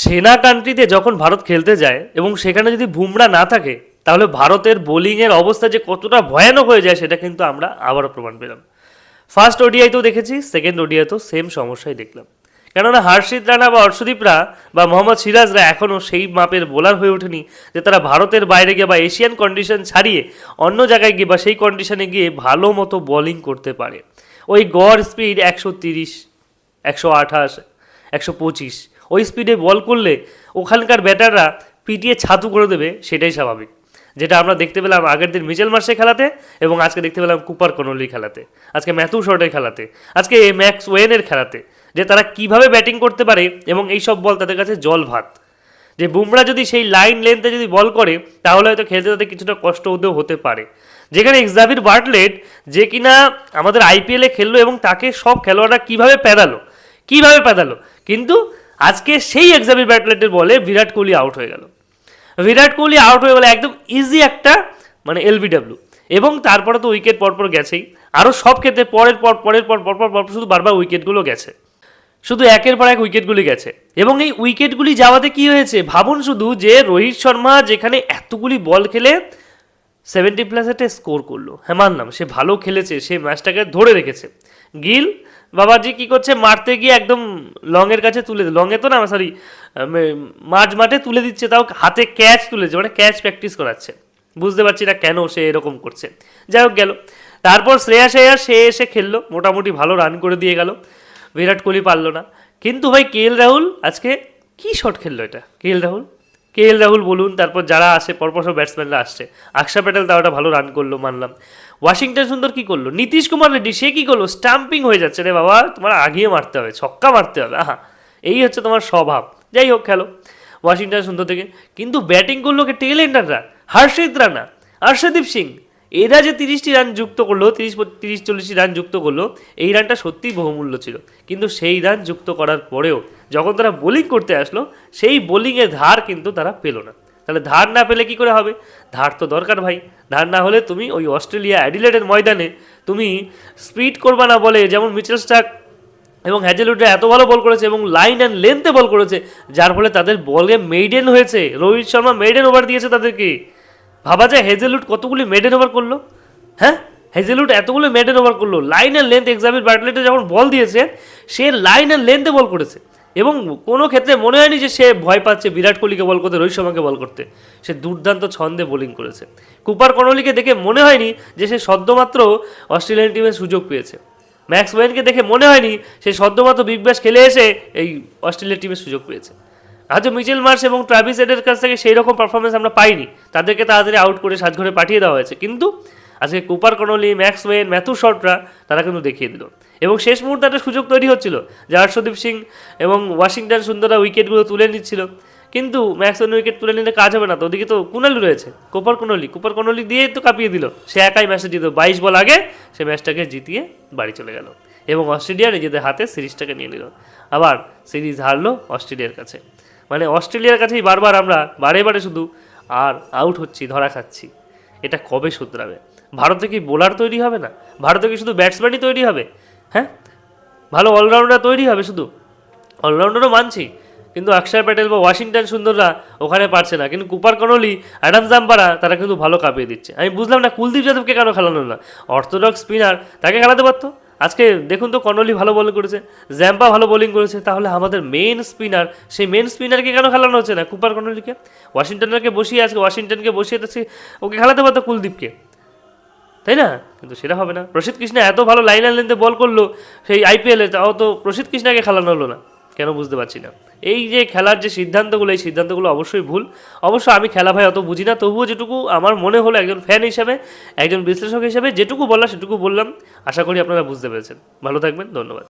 সেনা কান্ট্রিতে যখন ভারত খেলতে যায় এবং সেখানে যদি বুমরা না থাকে, তাহলে ভারতের বোলিংয়ের অবস্থা যে কতটা ভয়ানক হয়ে যায় সেটা কিন্তু আমরা আবারও প্রমাণ পেলাম। ফার্স্ট ওডিআই তো দেখেছি সেকেন্ড ওডিআই তো সেম সমস্যাই দেখলাম। কেননা হর্ষিত রানা বা অর্শদীপরা বা মোহাম্মদ সিরাজরা এখনও সেই মাপের বোলার হয়ে ওঠেনি যে তারা ভারতের বাইরে গিয়ে বা এশিয়ান কন্ডিশন ছাড়িয়ে অন্য জায়গায় গিয়ে বা সেই কন্ডিশনে গিয়ে ভালো মতো বোলিং করতে পারে। ওই গড় স্পিড একশো তিরিশ, একশো আঠাশ, একশো পঁচিশ ওই স্পিডে বল করলে ওখানকার ব্যাটাররা পিটিয়ে ছাতু করে দেবে, সেটাই স্বাভাবিক। যেটা আমরা দেখতে পেলাম আগের দিন মিচেল মার্সে খেলাতে এবং আজকে দেখতে পেলাম কুপার কনলি খেলাতে। আজকে ম্যাথু শর্টের খেলাতে। আজকে এ ম্যাক্স ওয়েনের খেলাতে। যে তারা কীভাবে ব্যাটিং করতে পারে এবং এই সব বল তাদের কাছে জল ভাত। যে বুমরা যদি সেই লাইন লেন্থে যদি বল করে, তাহলে হয়তো খেলতে তাদের কিছুটা কষ্ট হতেও হতে পারে। যেখানে এক্সাভির বার্টলেট যে কিনা আমাদের আইপিএলে খেললো এবং তাকে সব খেলোয়াড়রা কীভাবে প্যাদালো কীভাবে প্যাদালো কিন্তু আজকে সেই এক্সাভির ব্যাটলেটের বলে বিরাট কোহলি আউট হয়ে গেল। বিরাট কোহলি আউট হয়ে গেলে একদম ইজি একটা মানে এলবিডব্লিউ এবং তারপরে তো উইকেট পরপর গেছেই। আরও সব ক্ষেত্রে পরের পর পরের পর, পরপর পরপর শুধু বারবার উইকেটগুলো গেছে। শুধু একের পর এক উইকেটগুলি গেছে। এবং এই উইকেটগুলি যাওয়াতে কি হয়েছে? ভাবুন শুধু যে রোহিত শর্মা যেখানে এতগুলি বল খেলে সেভেন্টি প্লাস স্কোর করল। হ্যাঁ মানলাম সে ভালো খেলেছে, সে ম্যাচটাকে ধরে রেখেছে। গিল, বাবাজি কি করছে, মারতে গিয়ে একদম লংয়ের কাছে তুলে লংয়ে তো না সরি মাঝ মাঠে তুলে দিচ্ছে, তাও হাতে ক্যাচ তুলেছে মানে ক্যাচ প্র্যাকটিস করাচ্ছে। বুঝতে পারছি না কেন সে এরকম করছে। যাই হোক, গেল। তারপর শ্রেয়া শ্রেয়া সে এসে খেললো, মোটামুটি ভালো রান করে দিয়ে গেল। বিরাট কোহলি পারল না। কিন্তু ভাই, কে রাহুল? আজকে কি শট খেললো এটা? কে রাহুল? কে এল রাহুল বলুন, তারপর যারা আসে, পরপর সব ব্যাটসম্যানরা আসছে। আকশা প্যাটেল তাও একটা ভালো রান করল, মানলাম। ওয়াশিংটন সুন্দর কি করল? নীতিশ কুমার রেড্ডি, সে কি করল? স্টাম্পিং হয়ে যাচ্ছে, রে বাবা, তোমার আগিয়ে মারতে হবে, ছক্কা মারতে হবে, আহা! এই হচ্ছে তোমার স্বভাব। যাই হোক, খেলো। ওয়াশিংটন সুন্দর থেকে। কিন্তু ব্যাটিং করল কে? টেল এন্ডাররা হর্ষিত রানা, হর্ষদীপ সিং। এরা যে তিরিশটি রান যুক্ত করল, তিরিশ তিরিশ, চল্লিশটি রান যুক্ত করল, এই রানটা সত্যিই বহুমূল্য ছিল। কিন্তু সেই রান যুক্ত করার পরেও যখন তারা বোলিং করতে আসলো, সেই বোলিংয়ের ধার কিন্তু তারা পেল না। তাহলে ধার না পেলে কি করে হবে? ধার তো দরকার ভাই। ধার না হলে তুমি ওই অস্ট্রেলিয়া অ্যাডিলেডের ময়দানে তুমি স্পিড করবা না বলে, যেমন মিচেল স্টার্ক এবং হ্যাজেলউডে এত ভালো বল করেছে এবং লাইন অ্যান্ড লেন্থে বল করেছে, যার ফলে তাদের বলে মেইডেন হয়েছে। রোহিত শর্মা মেইডেন ওভার দিয়েছে তাদেরকে। ভাবা যায় হেজেলউড কতগুলি মেডেন ওভার করল? হ্যাঁ? হেজেলউড এতগুলো মেডেন ওভার করল। লাইন অ্যান্ড লেন্থ এক্সামের ব্যাটলেটে যখন বল দিয়েছে সে লাইন অ্যান্ড লেন্থে বল করেছে। এবং কোনো ক্ষেত্রে মনে হয়নি যে সে ভয় পাচ্ছে বিরাট কোহলিকে বল করতে, রোহিত শর্মাকে বল করতে। সে দুর্দান্ত ছন্দে বোলিং করেছে। কুপার কনলিকে দেখে মনে হয়নি যে সে সদ্যমাত্র অস্ট্রেলিয়ান টিমের সুযোগ পেয়েছে। ম্যাক্স ওয়েনকে দেখে মনে হয়নি সে সদ্যমাত্র বিগ ব্যাশ খেলে এসে এই অস্ট্রেলিয়া টিমের সুযোগ পেয়েছে। আজ মিচেল মার্স এবং ট্রাভিস এডের কাছ থেকে সেই রকম পারফরমেন্স আমরা পাইনি। তাদেরকে তাড়াতাড়ি আউট করে সাজঘরে পাঠিয়ে দেওয়া হয়েছে। কিন্তু আজকে Cooper Connolly, Max Owen, Matthew শটরা তারা কিন্তু দেখিয়ে দিল। এবং শেষ মুহূর্তে একটা সুযোগ তৈরি হচ্ছিল, যে হর্ষদীপ সিং এবং ওয়াশিংটন সুন্দররা উইকেটগুলো তুলে নিচ্ছিল। কিন্তু ম্যাক্স ওয়েন উইকেট তুলে নিলে কাজ হবে না, তো ওদিকে তো কুনালি রয়েছে, কুপার কনলি। কুপার কনলি দিয়ে তো কাঁপিয়ে দিল। সে একাই ম্যাচটা জিত বাইশ বল আগে সে ম্যাচটাকে জিতিয়ে বাড়ি চলে গেল। এবং অস্ট্রেলিয়া নিজেদের হাতে সিরিজটাকে নিয়ে নিল। আবার সিরিজ হারলো অস্ট্রেলিয়ার কাছে। মানে অস্ট্রেলিয়ার কাছেই বারবার আমরা বারে বারে শুধু আর আউট হচ্ছি, ধরা খাচ্ছি। এটা কবে শুধরাবে? ভারতে কি বোলার তৈরি হবে না? ভারতে কি শুধু ব্যাটসম্যানই তৈরি হবে? হ্যাঁ? ভালো অলরাউন্ডার তৈরি হবে শুধু। অলরাউন্ডারও মানছি, কিন্তু অক্ষয় প্যাটেল বা ওয়াশিংটন সুন্দররা ওখানে পারছে না। কিন্তু কুপার কনলি, অ্যাডাম জাম্পারা, তারা কিন্তু ভালো কাঁপিয়ে দিচ্ছে। আমি বুঝলাম না, কুলদীপ যাদবকে কেন খেলানো না? অর্থোডক্স স্পিনার, তাকে খেলাতে পারতো? আজকে দেখুন তো কনলি ভালো বোলিং করেছে, জ্যাম্পা ভালো বোলিং করেছে, তাহলে আমাদের মেন স্পিনার সেই মেন স্পিনারকে কেন খেলানো হচ্ছে না? কুপার কনলিকে? ওয়াশিংটনকে বসিয়ে, আজকে ওয়াশিংটনকে বসিয়ে দিচ্ছে, ওকে খেলাতে পারতো কুলদীপকে। তাই না? কিন্তু সেটা হবে না। প্রসিদ্ধ কৃষ্ণা এত ভালো লাইন লেনতে বল করল সেই আইপিএলে তাও তো প্রসিদ্ধ কৃষ্ণাকে খেলানো হলো না। কেন বুঝতে পারছি না। এই যে খেলার যে সিদ্ধান্তগুলো, এই সিদ্ধান্তগুলো অবশ্যই ভুল। অবশ্য আমি খেলা ভাই অত বুঝি না, তবুও যেটুকু আমার মনে হলো একজন ফ্যান হিসাবে, একজন বিশ্লেষক হিসাবে, যেটুকু বললাম সেটুকু বললাম। আশা করি আপনারা বুঝতে পেরেছেন। ভালো থাকবেন, ধন্যবাদ।